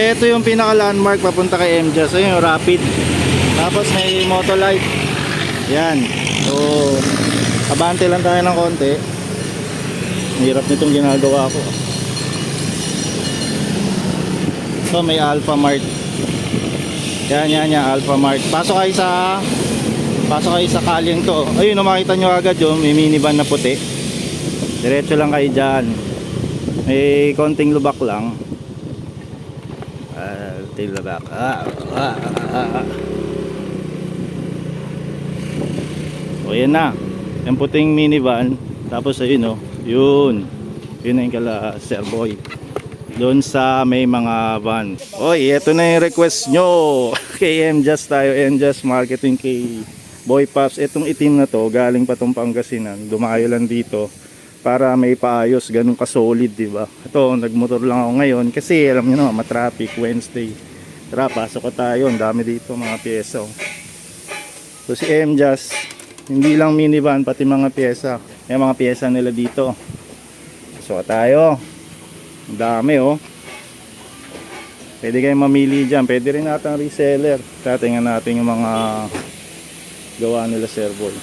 Ito yung pinaka landmark papunta kay MJ. So, yung rapid. Tapos may motolight. Yan. So, abante lang tayo ng konti. Hirap nitong ginagawa ko. So, may Alpha Mart. Yan, yan, yan. Alpha Mart. Pasok kayo sa... Pasok kayo sa kalyeng to. Ayun, makita nyo agad yung may minivan na puti. Diretso lang kayo dyan. May konting lubak lang. Ah, konting lubak. Ah, ah, ah, ah, ah. O yan na. Yung puting minivan. Tapos ayun o. Yun. Yun na yung kala Sir Boy. Doon sa may mga van. Oy, eto na yung request nyo. kay MJust tayo. MJust Marketing kay Boy Pops. Etong itim na to, galing pa tong Pangasinan. Dumayo lang dito para may paayos, ganun ka-solid, di ba? Ito, nagmotor lang ako ngayon kasi alam niyo naman, matraffic Wednesday. Tara, pasok ko tayo. Ang dami dito mga pyesa. So si MJust, hindi lang minivan, pati mga pyesa. May mga pyesa nila dito. So tayo. Ang dami oh. Pwede kayong mamili dyan. Pwede rin natin reseller. Tatingnan natin yung mga gawa nila Sir Boy.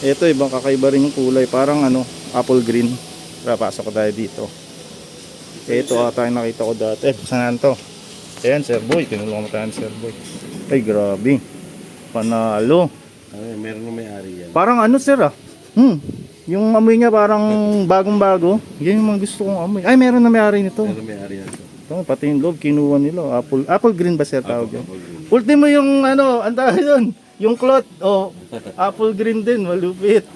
Ito ibang kakaiba rin yung kulay. Parang ano, apple green. Tara, pasok ko tayo dito. Ito ata yung nakita ko dati. Saan to? Ayan, Sir Boy. Tinulungan mo tayo ni Sir Boy. Ay, grabe. Panalo. Ay, meron na may-ari yan. Parang ano, Sir ah. Hmm. Yung amoy niya parang bagong-bago. Yan yung mga gusto kong amoy. Ay, meron na may-ari nito. Meron may-ari yan. Ito, pati yung loob, kinuha nila. Apple, apple green ba, Sir, tawag? Apple green. Ultimo yung ano, ang tawag yun. Yung cloth, oh, apple green din, malupit.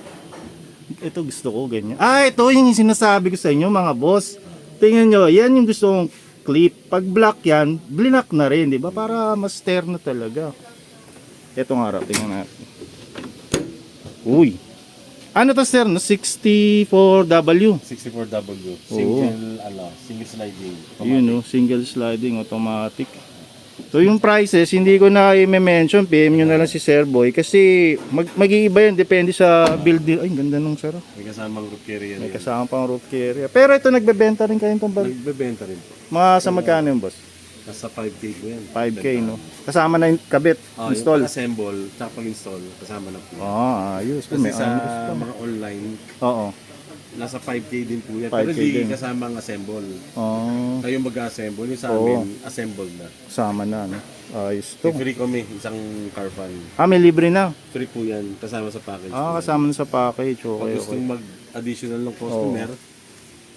Ito gusto ko, ganyan. Ah, ito yung sinasabi ko sa inyo, mga boss. Tingnan nyo, yan yung gusto kong clip. Pag black yan, blinak na rin, di ba? Para mas tear na talaga. Ito nga raw, tingnan natin. Uy. Ano to sir? No? 64W. 64W. Single, ano, single sliding. Yun no, single sliding automatic. So yung prices, hindi ko na i-mention, PM nyo na lang si Sir Boy kasi mag mag-iiba yan, depende sa build. Ay, ganda nung oh. May kasamang roof carrier May yan. kasama pang roof carrier. Pero ito nagbebenta rin kayo itong bag. Nagbebenta rin po. Mga sa magkano yung boss? Nasa 5K po yan. 5K no. Kasama na yung kabit, Oh, install. Yung assemble, tsaka pag-install, kasama na po. Ah, ayos. Kasi May sa ayos pa. mga online, Oo. Nasa 5K din po yan. 5K Pero hindi din. kasama ang assemble. Oh, Kayo mag-assemble, yung sa Oo. amin, assemble na. kasama na no. Ayos to. Free kami, isang car fan. Ah, may libre na. Free po yan, kasama sa package. Ah, kasama na sa package. Pag Okay, gusto okay. mag-additional ng customer,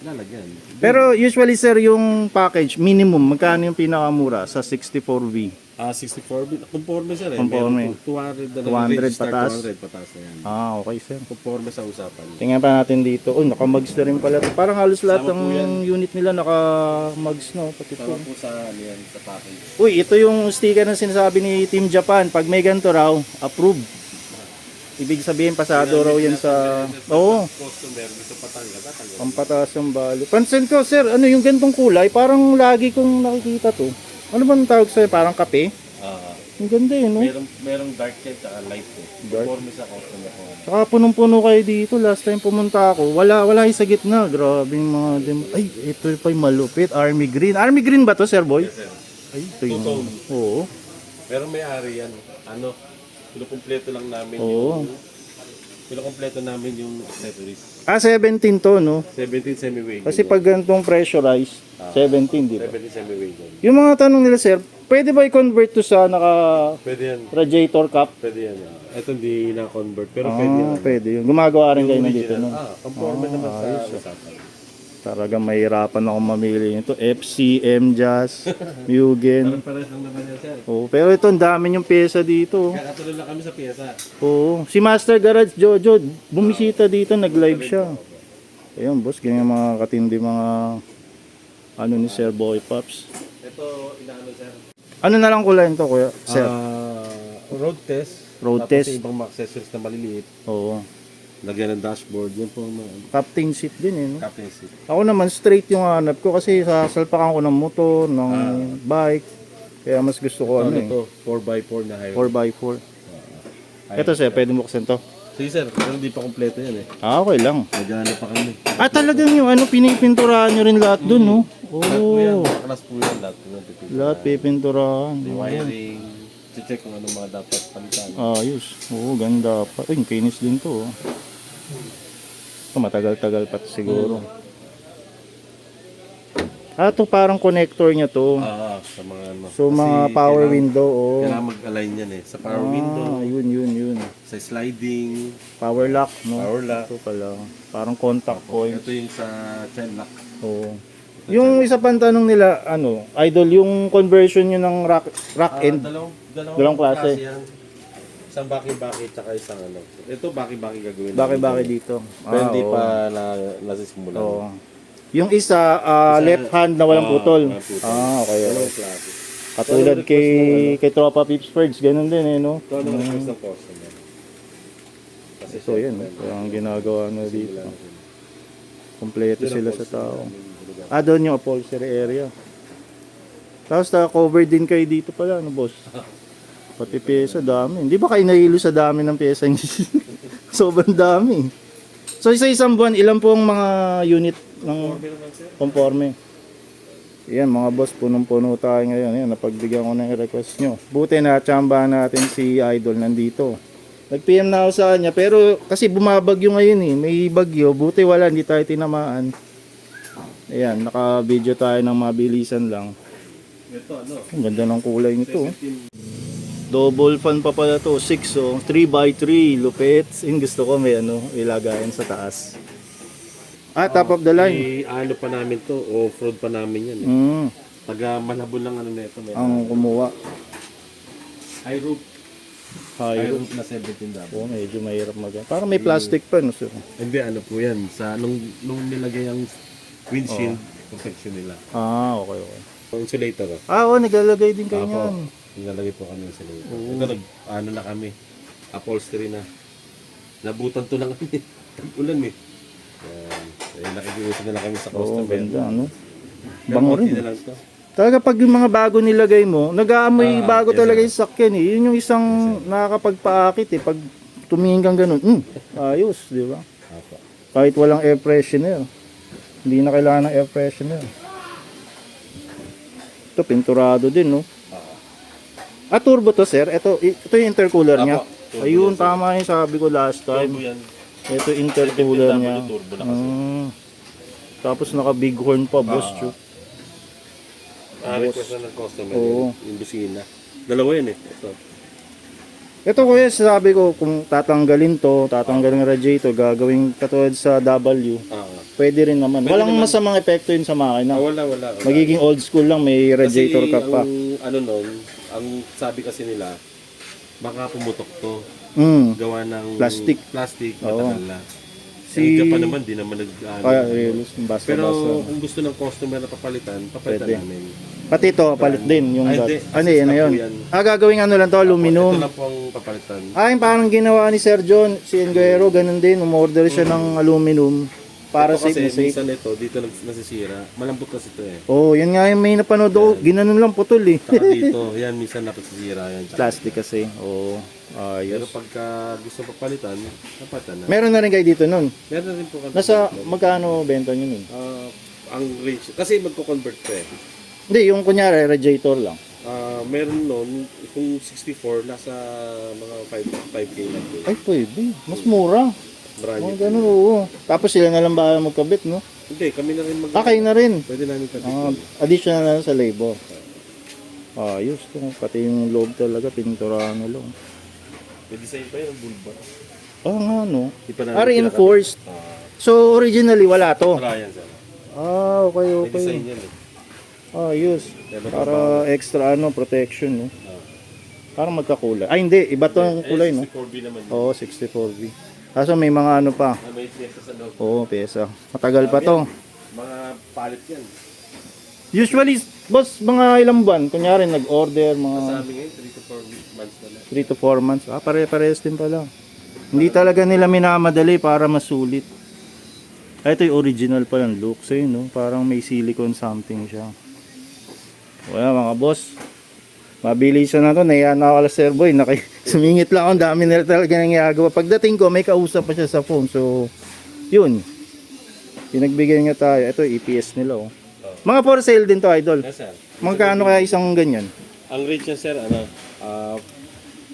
lalagyan. Pero usually sir, yung package, minimum, magkano yung pinakamura sa 64V? Ah, 64 bit. Conforme sir eh. Conforme. Meron po 200 na 200 lang. Register pataas. 200 pataas na yan. Ah, okay sir. Conforme sa usapan. Tingnan pa natin dito. Oh, naka-mugs na rin pala. to. Parang halos lahat Sama ng unit nila naka-mugs no, pati Tama po. po sa ano yan, sa package. Uy, ito yung sticker na sinasabi ni Team Japan. Pag may ganito raw, approve. Ibig sabihin, pasado raw yan sa... Oo, Customer, gusto patanggal, tatanggal. pampataas yung value. Pansin ko, sir, ano yung gantong kulay? Parang lagi kong nakikita to. Ano ba ang tawag sa'yo? Parang kape? Ah, Ang ganda eh, no? merong, merong dark yan, tsaka light po. Dark. Conforme sa customer po. Saka punong-puno kayo dito. Last time pumunta ako, wala wala yung sa gitna. Grabe yung mga dem. Ay, ito pa yung malupit. Army green. Army green ba to, Sir Boy? Yes, sir. Ay, ito yung... Two-tone. Oo. Pero may ari yan. Ano, pinukompleto lang namin Oo. yung... Pinukompleto namin yung accessories. Ah, 17 to, no? 17 semi-weight. Kasi pag ganitong pressurized, 17, di ba? 17 semi-weight yun. Yung mga tanong nila, sir, pwede ba i-convert to sa naka Pwede yan. radiator cap? Pwede yan. ah. Ito hindi na-convert. Pero pwede yan. Ah, pwede yun. Gumagawa rin kayo na dito, no? Ah, conforme naman sa usapan. Talagang mahirapan ako mamili nito. FC, MJAS, Mugen. Pares lang naman yan, sir. Oh, pero ito, ang dami yung pyesa dito. Kakatuloy lang kami sa piyesa. Oo. Si Master Garage Jojo, bumisita dito, nag-live siya. Ayun, boss, ganyan mga katindi mga ano ni Sir Boy Pops. Ito, inaano, sir. Ano na lang kulay nito, kuya? Sir. Ah, road test. Road Tapos test. ibang mga accessories na maliliit. Oo. Lagyan ng dashboard. Yun po mga Captain seat din eh, no? captain seat. Ako naman straight yung hanap ko kasi sasalpakan ko ng motor, ng bike. Kaya mas gusto ko ano Ano eh. to? 4x4 na highway. 4x4. Ito sir, pwede mo buksan to. Sige sir, pero hindi pa kompleto yan eh. Ah, okay lang. Nagana pa kami. Ah, talagang yung ano, pinipinturahan nyo rin lahat dun, no? Lahat po yan, Oh, mga class po yan, lahat po yan. pipilitan. lahat pipinturahan. Wiring, check kung ano mga dapat palitan. Ayos. Oo, ganda pa. Uy, kinis din to. Oh. Oh, matagal-tagal pa to siguro. Ah, to parang connector niya to. Ah, sa mga ano. So, Kasi mga power kailangan- window, oh. Kailangan mag-align yan eh. Sa power window, Ah, yun, yun, yun. sa sliding, Power lock, no? power lock. Ito pala. Parang contact point. Ito yung sa chain lock. Oo. Yung isa pang tanong nila, ano, idol, yung conversion nyo ng rack, rack Ah, end. dalawang, dalawang, Dalawang klase. yan. Isang baki-baki tsaka isang ano. Ito baki-baki gagawin. Baki-baki namin. dito. Pero hindi oo. pa na, nasisimulan. Oo. Yung isa, ah, Isa- left hand na walang Oo, putol. walang putol. Ah, okay. Dalawang klase. Katulad kay kay Tropa Pipsburgs, ganun din eh, no? Ito ano request ng customer. Kasi So, yan, no? Kaya ang ginagawa na dito. Kompleto sila sa tao. Ah, doon yung upholstery area. Tapos na-cover din kayo dito pala, ano boss? Pati pyesa, dami. Hindi ba kayo nahilo sa dami ng pyesa niyo? Sobrang dami. So, isa-isang buwan, ilan po ang mga unit ng conforme? Yan, mga boss, punong-puno tayo ngayon. Yan, napagbigyan ko ng request nyo. Buti na, tsambahan natin si Idol nandito. Nag-PM na ako sa kanya, pero kasi bumabagyo ngayon eh. May bagyo, buti wala, hindi tayo tinamaan. Ayan, naka-video tayo ng mabilisan lang. Ito ano. Ang ganda ng kulay nito. oh. Double fan pa pala to, 6 oh, 3x3, lupit. Yung gusto ko may ano, ilagayan sa taas. Ah, top of the line. May ano pa namin to, off-road pa namin yan eh. Mm, Taga Malabon lang ano nito. May ang kumuha. high roof. High Hayro. roof na 17 dapat. Oh, medyo mahirap mag Parang may plastic pa, no? sir? Hindi ano po yan. Sa nung, nung nilagay ang windshield, protection nila. Ah, okay, okay. Insulator oh. Ah, oh, naglalagay din kayo Apo. niyan. Nilalagay po kami ng insulator. Ito nag, ano na kami. Upholstery na. Nabutan to lang kami. Ulan eh. Yan. Eh, nakikiusap na lang kami sa Oo, customer. ganda, ano? Pero Bango konti rin. na lang to. Talaga pag yung mga bago nilagay mo, nag-aamoy Ah, bago yes, talaga sir. yung sakyan eh. Yun yung isang nakakapagpaakit eh. Pag tumingin kang ganun, mm, ayos, di ba? Apo. Kahit walang air freshener. Hindi na kailangan ng air freshener. Ito, pinturado din, no? Ah, turbo to, sir. Ito, ito yung intercooler niya. Apo, turbo Ayun, yan, tama yung sabi ko last time. Turbo yan. Ito yung intercooler niya. turbo na kasi. Mm. Tapos naka bighorn pa, boss. Ah. chuk. Ah, request na ng customer. Oo. Yung busina. Dalawa yan eh. Ito. Ito kuya, sabi ko kung tatanggalin to, tatanggalin ng radiator, gagawin katulad sa W, Ah, pwede rin naman. Pwede Walang naman. masamang epekto yun sa ah. makina. wala, wala. wala. Magiging old school lang, may radiator kasi ka pa. ang ano nun, ang sabi kasi nila, baka pumutok to. Mm. Gawa ng Plastic. Plastic, Oo. matagal na. Si- Si... Japan naman, di naman nag... ano, Kaya, reels, basta Pero basta. kung gusto ng customer na papalitan, papalitan Pwede. namin. Pati ito, palit din yung Ay, dot. hindi. Ano yun, ano Assist yun? po yan. Ah, gagawin ano lang to, aluminum. Ito lang po ang papalitan. Ah, yung parang ginawa ni Sir John, si Enguero, ganun din, umorder siya ng aluminum para ito safe kasi, na safe. minsan ito, dito nag- nasisira. Malambot kasi ito eh. Oh, yan nga yung may napanood ko, ginanon lang putol eh. Saka dito, yan, minsan napasisira yan. Tsaka- Plastic kasi. Oh, Pero ayos. pagka gusto papalitan, papalitan na. Meron na rin kayo dito nun. Meron rin po kami. Nasa magkano benta nyo nun? Ah, ang range, kasi magko-convert pa eh. Hindi, yung kunyari, radiator lang. Ah, meron nun, kung 64, nasa mga 5, 5K lang po. Ay, pwede. Mas mura. Brand Oh, new. ganun, oo. Tapos sila na lang ba magkabit, no? Hindi, kami na rin mag- Ah, kayo na rin. Pwede namin kabit. Ah, additional na lang sa labor. Ayos to. Pati yung loob talaga, pininturahan na lang. May design pa yun, bulba. Ah, nga, no? Di pa Ah, reinforced. Ah, So, originally, wala to. wala yan, sir. Ah, okay, May design okay. yan eh. Ayos. Meron Para extra, ano, protection, no? Ah. Parang magkakulay. Ay, hindi. Iba to ang kulay, no? 64B naman yun. Oo, 64B. Kaso may mga ano pa. Ah, may fiesta sa loob. Oo, pesa. Matagal pa to. Mga palit yan. Usually, boss, mga ilang buwan. Kunyari, nag-order, Sa mga amin ngayon, 3 to 4 months na lang. 3 to 4 months. Ah, pare-pares din pala. Hindi talaga nila minamadali para masulit. Ah, ito yung original pa yung look. So yun, no? Parang may silicone something siya. Wala mga boss. Mabilisan na to, naiyan na ako kala Sir Boy. Naki, sumingit lang ako, dami nila talaga nangyagawa. Pagdating ko, may kausap pa siya sa phone. So, yun. Pinagbigyan niya tayo. Ito, EPS nila oh. Mga for sale din to, idol. Yes, sir. Magkano kaya isang ganyan? Ang rate niya, sir, ano, ah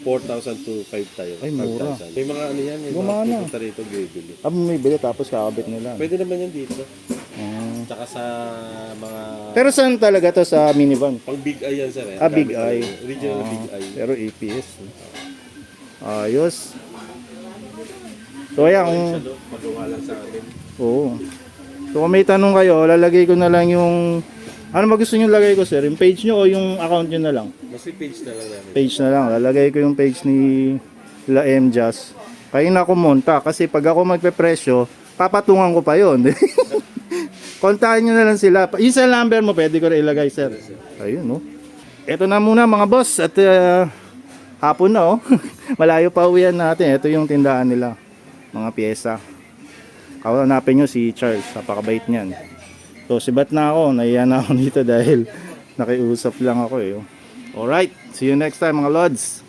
4,000 to 5 tayo. Ay, mura. 5,000. May mga ano yan, may Gumana. mga pupunta rito, bibili. Ah, may bili tapos kakabit nila. Pwede naman yan dito. Ah. Tsaka sa mga... Pero saan talaga to sa minivan? pang big eye yan, sir. Eh. Ah, big eye. Original na Ah, big eye. Pero APS. eh. Ayos. So ayan, kung, magawa lang sa atin. oo. So kung may tanong kayo, lalagay ko na lang yung, ano ba gusto nyo lagay ko sir? Yung page nyo o yung account nyo na lang? Mas page na lang namin. Page na lang. Lalagay ko yung page ni La M Jazz. Kayo na kumonta kasi pag ako magpe-presyo, papatungan ko pa yon. Kontakin nyo na lang sila. Yung cell number mo, pwede ko rin ilagay, sir. Ayun, no? Ito na muna mga boss. At uh, hapon na, oh. Malayo pa uwian natin. Ito yung tindahan nila. Mga pyesa. Kawanapin nyo si Charles. Napakabait niyan. So, sibat na ako. Naiya na ako dito dahil nakiusap lang ako, eh. oh. Alright. See you next time, mga lods.